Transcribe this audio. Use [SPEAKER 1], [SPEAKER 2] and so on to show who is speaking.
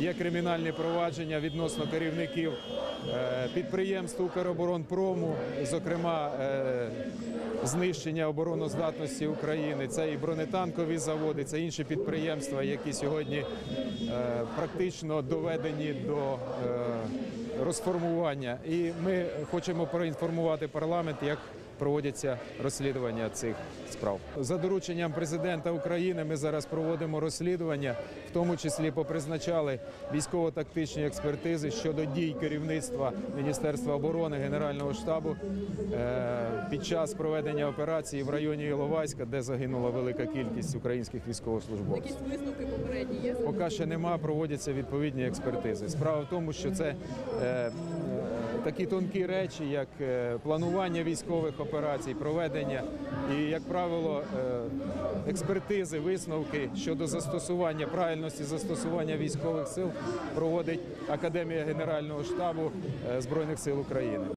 [SPEAKER 1] Є кримінальні провадження відносно керівників е, підприємств Укроборонпрому, зокрема е, знищення обороноздатності України. Це і бронетанкові заводи, це інші підприємства, які сьогодні е, практично доведені до розформування. І ми хочемо проінформувати парламент, як проводяться розслідування цих справ. За дорученням президента України ми зараз проводимо розслідування, в тому числі попризначали військово-тактичні експертизи щодо дій керівництва Міністерства оборони Генерального штабу е, під час проведення операції в районі Іловайська, де загинула велика кількість українських військовослужбовців.
[SPEAKER 2] Якісь висновки попередні є?
[SPEAKER 1] Поки ще нема, проводяться відповідні експертизи. Справа в тому, що це е, такі тонкі речі, як е, планування військових операцій, проведення і, як правило, е, експертизи, висновки щодо застосування правильності застосування військових сил проводить Академія Генерального штабу е, Збройних сил України.